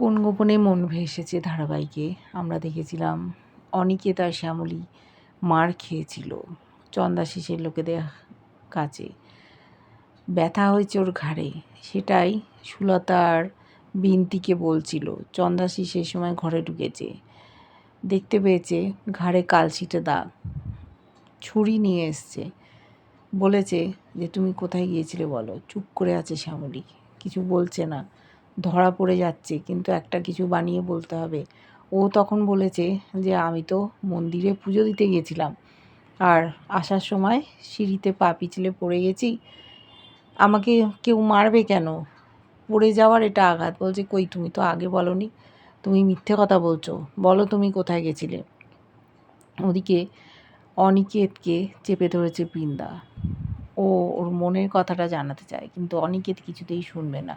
কোন গোপনে মন ভেসেছে ধারাবাহিকে? আমরা দেখেছিলাম অনিকেত আর শ্যামলী মার খেয়েছিল চন্দাশিসের লোকেদের কাছে। ব্যথা হয়েছে ওর ঘাড়ে। সেটাই সুলতার বিনতিকে বলছিল চন্দাশিস সেই সময় ঘরে ঢুকেছে। দেখতে পেয়েছে ঘাড়ে কালশিটে দাগ। ছুরি নিয়ে এসছে। বলেছে যে, তুমি কোথায় গিয়েছিলে বলো? চুপ করে আছে শ্যামলী। কিছু বলছে না। ধরা পড়ে যাচ্ছে, কিন্তু একটা কিছু বানিয়ে বলতে হবে। ও তখন বলেছে যে, আমি তো মন্দিরে পুজো দিতে গেছিলাম। আর আসার সময় সিঁড়িতে পা পিছলে পড়ে গেছি। আমাকে কেউ মারবে কেন? পড়ে যাওয়ার এটা আঘাত। বলছে, কই, তুমি তো আগে বলনি। তুমি মিথ্যে কথা বলছো। বলো তুমি কোথায় গেছিলে? ওদিকে অনিকেতকে চেপে ধরেছে বৃন্দা ও ওর মনের কথাটা জানাতে চায়, কিন্তু অনিকেত কিছুতেই শুনবে না।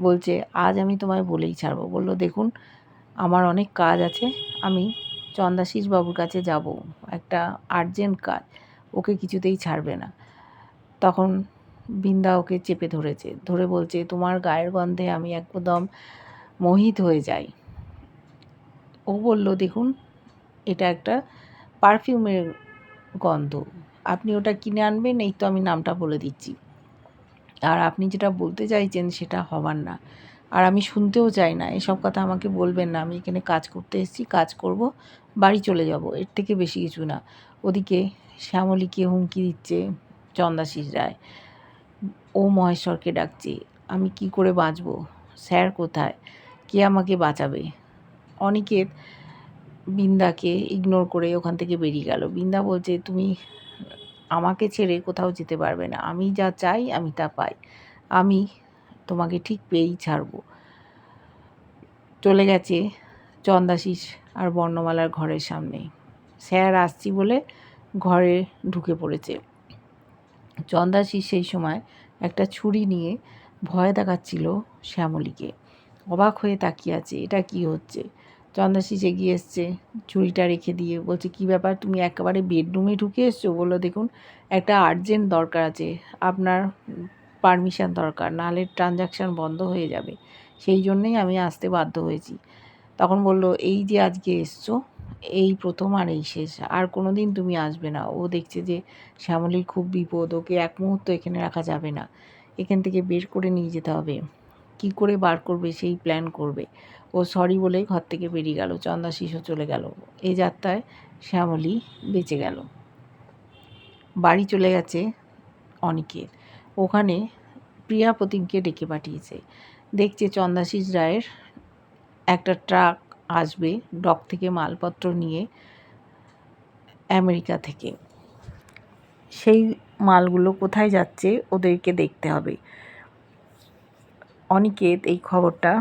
বলছে, আজ আমি তোমায় বলেই ছাড়বো। বলল, দেখুন, আমার অনেক কাজ আছে, আমি চন্দাশিস বাবুর কাছে যাব, একটা আর্জেন্ট কাজ, ওকে কিছুতেই ছাড়বে না। তখন বৃন্দা ওকে চেপে ধরেছে, ধরে বলছে, তোমার গায়ের গন্ধে আমি একদম মোহিত হয়ে যাই। ও বলল, দেখুন, এটা একটা পারফিউমের গন্ধ, আপনি ওটা কিনে আনবেন, এই তো আমি নামটা বলে দিচ্ছি। আর আপনি যেটা বলতে চাইছেন সেটা হবার না। আর আমি শুনতেও চাই না, এসব কথা আমাকে বলবেন না। আমি এখানে কাজ করতে এসেছি, কাজ করব, বাড়ি চলে যাব, এর থেকে বেশি কিছু না। ওদিকে শ্যামলীকে হুমকি দিচ্ছে চন্দাশিস রায়। ও মহেশ্বরকে ডাকছে, আমি কি করে বাঁচব? স্যার কোথায়? কে আমাকে বাঁচাবে? অনিকেত বৃন্দাকে ইগনোর করে ওখান থেকে বেরিয়ে গেল। বৃন্দা বলছে, তুমি আমাকে ছেড়ে কোথাও যেতে পারবে না। আমি যা চাই, আমি তা পাই। আমি তোমাকে ঠিক পেয়েই ছাড়বো। চলে গেছে চন্দাশিস আর বর্ণমালার ঘরের সামনে। স্যার আসছি বলে ঘরে ঢুকে পড়েছে। চন্দাশিস সেই সময় একটা ছুরি নিয়ে ভয় দেখাচ্ছিল শ্যামলীকে। অবাক হয়ে তাকিয়ে আছে, এটা কি হচ্ছে? চন্দাশিস এগিয়ে এসছে ছুরিটা রেখে দিয়ে। বলছে, কি ব্যাপার? তুমি একেবারে বেডরুমে ঢুকে এসছো? বলল, দেখুন, একটা আর্জেন্ট দরকার আছে। আপনার পারমিশন দরকার, নাহলে ট্রানজাকশান বন্ধ হয়ে যাবে। সেই জন্যেই আমি আসতে বাধ্য হয়েছি। তখন বলল, এই যে আজকে এসছো, এই প্রথম আর এই শেষ। আর কোনো দিন তুমি আসবে না। ও দেখছে যে শ্যামলীর খুব বিপদ। ওকে এক মুহূর্ত এখানে রাখা যাবে না। এখান থেকে বের করে নিয়ে যেতে হবে। কি করে বার করবে, সেই প্ল্যান করবে। ও সরি বলে ঘর থেকে বেরিয়ে গেল, চন্দা শিশু চলে গেল। এই যাত্রায় শ্যামলী বেঁচে গেল। বাড়ি চলে গেছে অনিকের। ওখানে প্রিয়া প্রতিমকে ডেকে পাঠিয়েছে। দেখছে চন্দাশিস রায়ের একটা ট্রাক আসবে ডক থেকে মালপত্র নিয়ে আমেরিকা থেকে। সেই মালগুলো কোথায় যাচ্ছে ওদেরকে দেখতে হবে। অনিকেত এই খবরটা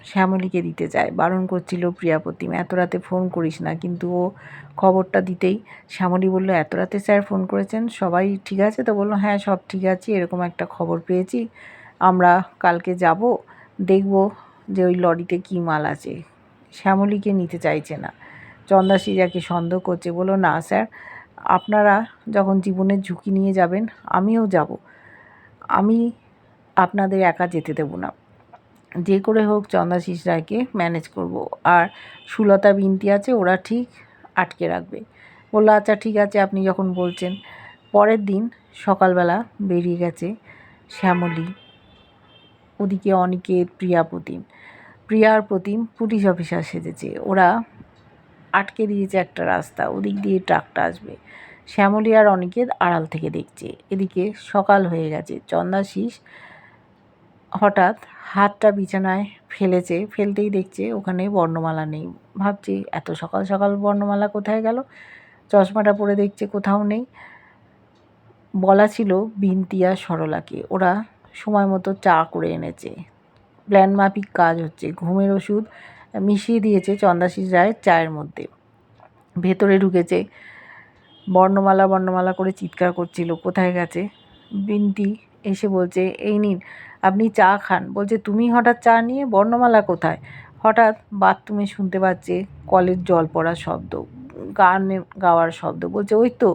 শ্যামলীকে দিতে চায় বারণ করছিল প্রিয়া এত রাতে ফোন করিস না। কিন্তু ও খবরটা দিতেই শ্যামলী বলল, এত রাতে স্যার ফোন করেছেন? সবাই ঠিক আছে? তো বলল হ্যাঁ সব ঠিক আছে, এরকম একটা খবর পেয়েছি। আমরা কালকে যাব, দেখব যে ওই লরিতে কী মাল আছে। শ্যামলীকে নিতে চাইছে না। চন্দাসী যাকে সন্দেহ করছে বলো না স্যার আপনারা যখন জীবনের ঝুঁকি নিয়ে যাবেন, আমিও যাব। আমি আপনাদের একা যেতে দেবো না। যে করে হোক চন্দাশিস রায়কে ম্যানেজ করব। আর সুলতা বিনতি আছে, ওরা ঠিক আটকে রাখবে। বলল আচ্ছা ঠিক আছে, আপনি যখন বলছেন। পরের দিন সকালবেলা বেরিয়ে গেছে শ্যামলী, ওদিকে অনিকেত, প্রিয়া, প্রতিম। প্রিয়ার প্রতিম পুলিশ অফিসার সেজেছে। ওরা আটকে দিয়েছে একটা রাস্তা, ওদিক দিয়ে ট্রাকটা আসবে। শ্যামলী আর অনিকেত আড়াল থেকে দেখছে। এদিকে সকাল হয়ে গেছে। চন্দাশিস হঠাৎ হাতটা বিছানায় ফেলেছে, ফেলতেই দেখছে ওখানে বর্ণমালা নেই। ভাবছি, এত সকাল সকাল বর্ণমালা কোথায় গেল? চশমাটা পরে দেখছে কোথাও নেই। বলা ছিল বিন্তিয়া সরলাকে। ওরা সময় মতো চা করে এনেছে। প্ল্যান মাফিক কাজ হচ্ছে। ঘুমের ওষুধ মিশিয়ে দিয়েছে চন্দাশিস রায়ের চায়ের মধ্যে। ভেতরে ঢুকেছে। বর্ণমালা বর্ণমালা করে চিৎকার করছিল, কোথায় গেছে? বিনতি এসে বলছে, এই নিন আপনি চা খান। বলছে, তুমি হঠাৎ চা নিয়ে বর্ণমালা কোথায়? হঠাৎ বাথরুমে শুনতে পাচ্ছে কলের জল পড়ার শব্দ, গান গাওয়ার শব্দ। বলছে, ওই তো,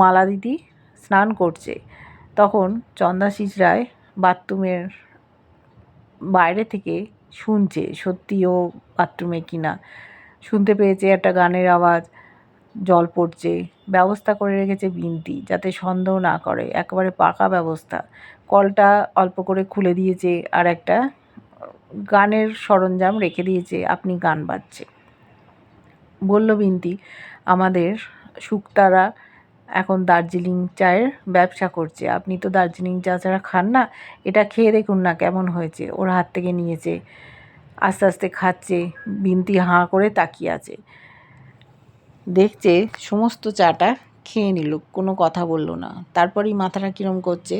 মালা দিদি স্নান করছে। তখন চন্দাশিস রায় বাথরুমের বাইরে থেকে শুনছে সত্যি ও বাথরুমে কিনা শুনতে পেয়েছে একটা গানের আওয়াজ, জল পড়ছে, ব্যবস্থা করে রেখেছে বিনতি, যাতে সন্দেহ না করে, একেবারে পাকা ব্যবস্থা। কলটা অল্প করে খুলে দিয়েছে আর একটা গানের সরঞ্জাম রেখে দিয়েছে, আপনি গান বাজছে। বলল বিনতি, আমাদের শুক্তারা এখন দার্জিলিং চায়ের ব্যবসা করছে। আপনি তো দার্জিলিং চা ছাড়া খান না, এটা খেয়ে দেখুন না কেমন হয়েছে। ওর হাত থেকে নিয়েছে, আস্তে আস্তে খাচ্ছে, বিনতি হাঁ করে তাকিয়ে আছে। দেখছে সমস্ত চাটা খেয়ে নিল, কোনো কথা বলল না। তারপরেই মাথাটা কীরম করছে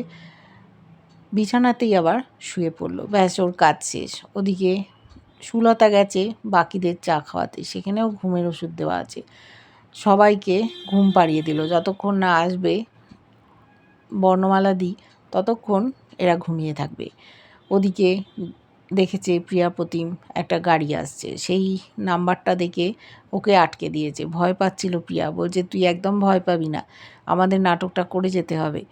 বিছানাতেই আবার শুয়ে পড়ল। ব্যাস, ওর কাজ শেষ। ওদিকে সুলতা গেছে বাকিদের চা খাওয়াতে। সেখানেও ঘুমের ওষুধ দেওয়া আছে। সবাইকে ঘুম পাড়িয়ে দিল। যতক্ষণ না আসবে বর্ণমালা দিই ততক্ষণ এরা ঘুমিয়ে থাকবে। ওদিকে দেখেছে প্রিয়া প্রতিম একটা গাড়ি আসছে। সেই নাম্বারটা দেখে ওকে আটকে দিয়েছে। ভয় পাচ্ছিল প্রিয়া। বলছে, তুই একদম ভয় পাবি না। আমাদের নাটকটা করে যেতে হবে।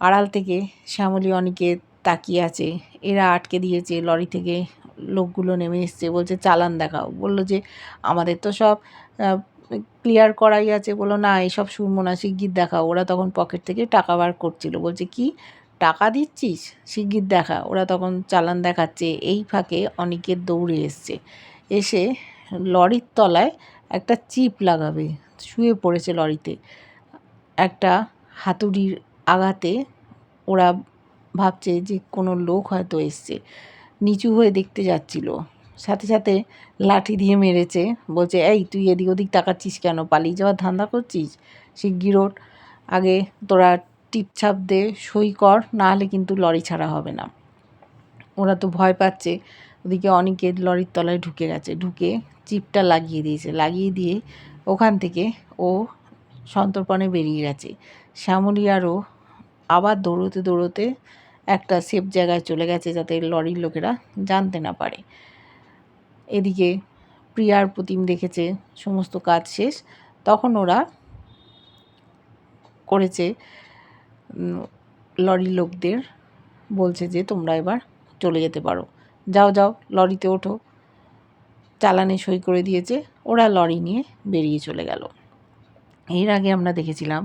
আড়াল থেকে শ্যামলী অনেকে তাকিয়ে আছে। এরা আটকে দিয়েছে, লরি থেকে লোকগুলো নেমে এসছে, বলছে, চালান দেখাও। বলল যে, আমাদের তো সব ক্লিয়ার করাই আছে। বলল, না, এসব শুনব না শিগগির দেখাও। ওরা তখন পকেট থেকে টাকা বার করছিল। বলছে, কি? টাকা দিচ্ছিস? শিগগির দেখা। ওরা তখন চালান দেখাচ্ছে। এই ফাঁকে অনেকের দৌড়ে এসছে। এসে লরির তলায় একটা চিপ লাগাবে। শুয়ে পড়েছে লরিতে। একটা হাতুড়ির আঘাতে ওরা ভাবছে যে কোনো লোক হয়তো এসছে। নিচু হয়ে দেখতে যাচ্ছিল। সাথে সাথে লাঠি দিয়ে মেরেছে। বলছে, এই, তুই এদিক ওদিক তাকাচ্ছিস কেন? পালিয়ে যাওয়ার ধান্দা করছিস? শিগগির ওঠ। আগে তোরা টিপছাপ দে, সই কর, না হলে কিন্তু লরি ছাড়া হবে না। ওরা তো ভয় পাচ্ছে। ওদিকে অনেকে লরির তলায় ঢুকে গেছে। ঢুকে চিপটা লাগিয়ে দিয়েছে। লাগিয়ে দিয়ে ওখান থেকে ও সন্তর্পণে বেরিয়ে গেছে। শ্যামলী আরও আবার দৌড়তে দৌড়তে একটা সেফ জায়গায় চলে গেছে যাতে লরির লোকেরা জানতে না পারে। এদিকে প্রিয়ার প্রতিম দেখেছে সমস্ত কাজ শেষ, তখন ওরা করেছে লরির লোকদের বলছে যে তোমরা এবার চলে যেতে পারো। যাও যাও, লরিতে ওঠো। চালানে সই করে দিয়েছে, ওরা লরি নিয়ে বেরিয়ে চলে গেল। এর আগে আমরা দেখেছিলাম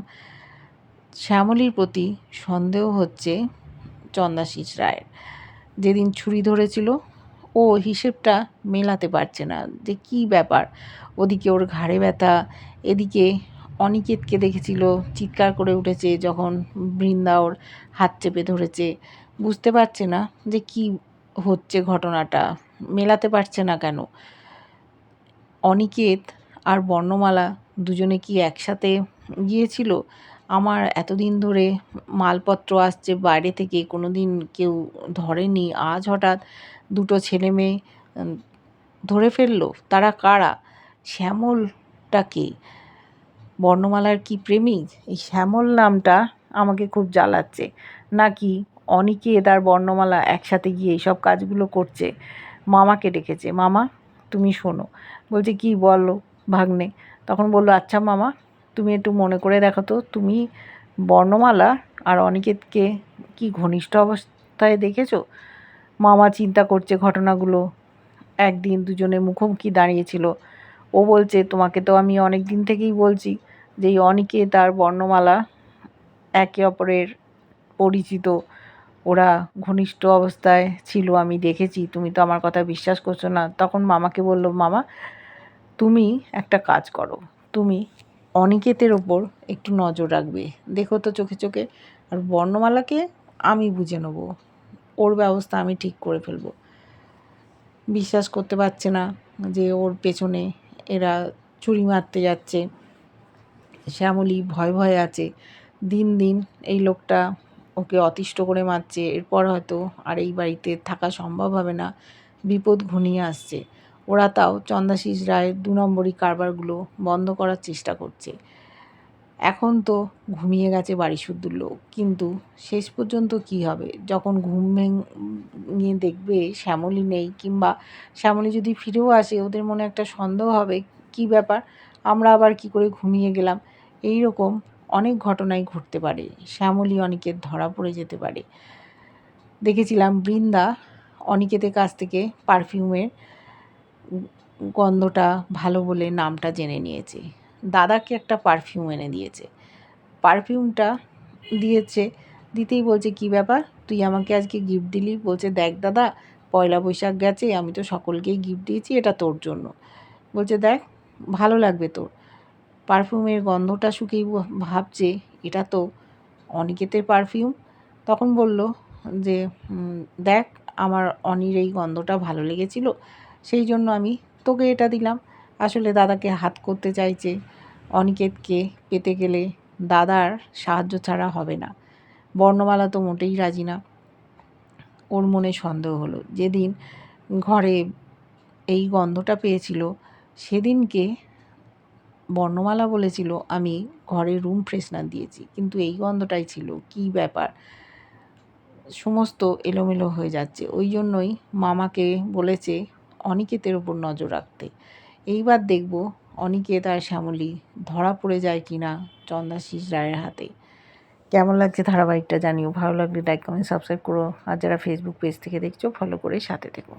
শ্যামলীর প্রতি সন্দেহ হচ্ছে চন্দাশিস রায়ের। যেদিন ছুরি ধরেছিল, ও হিসেবটা মেলাতে পারছে না। যে কি ব্যাপার? ওদিকে ওর ঘাড়ে ব্যথা, এদিকে অনিকেতকে দেখেছিল, চিৎকার করে উঠেছে যখন বৃন্দা ওর হাত চেপে ধরেছে। বুঝতে পারছে না যে কি হচ্ছে ঘটনাটা। মেলাতে পারছে না কেন? অনিকেত আর বর্ণমালা দুজনে কি একসাথে গিয়েছিল? আমার এতদিন ধরে মালপত্র আসছে, বাইরে থেকে কোনো দিন কেউ ধরেনি। আজ হঠাৎ দুটো ছেলে মেয়ে ধরে ফেলল। তারা কারা? শ্যামলটা কে? বর্ণমালার কি প্রেমিক? এই শ্যামল নামটা আমাকে খুব জ্বালাচ্ছে। নাকি অনিকেত তার বর্ণমালা একসাথে গিয়ে এইসব কাজগুলো করছে? মামাকে ডেকেছে। মামা, তুমি শোনো। বলছে, কি বলো ভাগ্নে? তখন বলল আচ্ছা মামা তুমি একটু মনে করে দেখো তো, তুমি বর্ণমালা আর অনিকেতকে কি ঘনিষ্ঠ অবস্থায় দেখেছ? মামা চিন্তা করছে ঘটনাগুলো। একদিন দুজনে মুখোমুখি দাঁড়িয়েছিল। ও বলছে, তোমাকে তো আমি অনেক দিন থেকেই বলছি যে এই অনিকেত আর বর্ণমালা একে অপরের পরিচিত। ওরা ঘনিষ্ঠ অবস্থায় ছিল, আমি দেখেছি, তুমি তো আমার কথা বিশ্বাস করছ না। তখন মামাকে বলল, মামা, তুমি একটা কাজ করো। তুমি অনিকেতের ওপর একটু নজর রাখবে। দেখো তো চোখে চোখে। আর বর্ণমালাকে আমি বুঝে নেব। ওর ব্যবস্থা আমি ঠিক করে ফেলব। বিশ্বাস করতে পারছে না যে ওর পেছনে এরা চুরি মারতে যাচ্ছে। শ্যামলী ভয় ভয়ে আছে। দিন দিন এই লোকটা ওকে অতিষ্ঠ করে মারছে। এরপর হয়তো আর এই বাড়িতে থাকা সম্ভব হবে না। বিপদ ঘনিয়ে আসছে। ওরা তাও চন্দাশিস রায়ের দু নম্বরই কারবারগুলো বন্ধ করার চেষ্টা করছে। এখন তো ঘুমিয়ে গেছে বাড়ি শুদ্ধ লোক। কিন্তু শেষ পর্যন্ত কি হবে? যখন ঘুম ভেঙে দেখবে শ্যামলী নেই কিংবা শ্যামলী যদি ফিরেও আসে, ওদের মনে একটা সন্দেহ হবে, কি ব্যাপার? আমরা আবার কি করে ঘুমিয়ে গেলাম? এই রকম অনেক ঘটনাই ঘটতে পারে। শ্যামলী অনেকের ধরা পড়ে যেতে পারে। দেখেছিলাম বৃন্দা অনিকেতের কাছ থেকে পারফিউমের গন্ধটা ভালো বলে নামটা জেনে নিয়েছে। দাদাকে একটা পারফিউম এনে দিয়েছে। পারফিউমটা দিয়েছে, দিতেই বলছে, কি ব্যাপার? তুই আমাকে আজকে গিফট দিলি? বলছে, দেখ দাদা, পয়লা বৈশাখ গেছে, আমি তো সকলকেই গিফট দিয়েছি, এটা তোর জন্য। বলছে, দেখ, ভালো লাগবে তোর। পারফিউমের গন্ধটা শুকেই ভাবছে, এটা তো অনিকেতের পারফিউম তখন বলল যে দেখ, আমার অনির এই গন্ধটা ভালো লেগেছিল সেই জন্য আমি তোকে এটা দিলাম। আসলে দাদাকে হাত করতে চাইছে। অনিকেতকে পেতে গেলে দাদার সাহায্য ছাড়া হবে না। বর্ণমালা তো মোটেই রাজি না। ওর মনে সন্দেহ হলো। যেদিন ঘরে এই গন্ধটা পেয়েছিল, সেদিনকে বর্ণমালা বলেছিল, আমি ঘরে রুম ফ্রেশনার দিয়েছি। কিন্তু এই গন্ধটাই ছিল। কি ব্যাপার? সমস্ত এলোমেলো হয়ে যাচ্ছে। ওই জন্যই মামাকে বলেছে অনিকেতের ওপর নজর রাখতে। এইবার দেখব অনিকেত আর শ্যামলী ধরা পড়ে যায় কি না চন্দাশিস রায়ের হাতে। কেমন লাগছে ধারাবাহিকটা জানিও? ভালো লাগলে লাইক কমেন্ট সাবস্ক্রাইব করো। আর যারা ফেসবুক পেজ থেকে দেখছ ফলো করে সাথে থেকো।